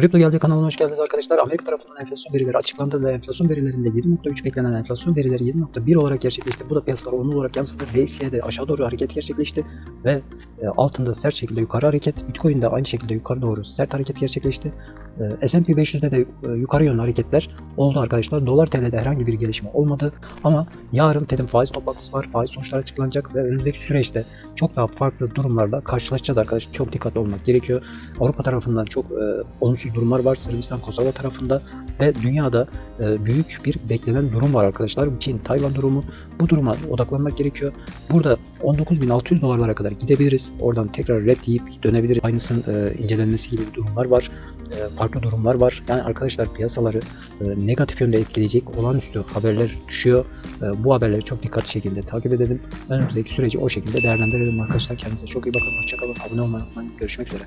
Kripto Gelecek kanalına hoş geldiniz arkadaşlar. Amerika tarafından enflasyon verileri açıklandı ve enflasyon verilerinde 7.3 beklenen enflasyon verileri 7.1 olarak gerçekleşti. Bu da piyasalara olumlu olarak yansıdı. DXY'de aşağı doğru hareket gerçekleşti ve e, altında sert şekilde yukarı hareket. Bitcoin'de aynı şekilde yukarı doğru sert hareket gerçekleşti. E, S&P 500'de de e, yukarı yönlü hareketler oldu arkadaşlar. Dolar TL'de herhangi bir gelişme olmadı ama yarın TED'in faiz toplantısı var. Faiz sonuçları açıklanacak ve önümüzdeki süreçte çok daha farklı durumlarla karşılaşacağız arkadaşlar. Çok dikkatli olmak gerekiyor. Avrupa tarafından çok e, olumsuz durumlar var. Sırbistan, Kosova tarafında ve dünyada e, büyük bir beklenen durum var arkadaşlar. Çin, Tayvan durumu. Bu duruma odaklanmak gerekiyor. Burada 19.600 dolarlara kadar gidebiliriz. Oradan tekrar red yiyip dönebiliriz. Aynısının e, incelenmesi gibi durumlar var. E, farklı durumlar var. Yani arkadaşlar piyasaları e, negatif yönde etkileyecek olağanüstü haberler düşüyor. E, bu haberleri çok dikkatli şekilde takip edelim. Önümüzdeki süreci o şekilde değerlendirelim arkadaşlar. Kendinize çok iyi bakın. Hoşçakalın. Abone olmayı unutmayın. Görüşmek üzere.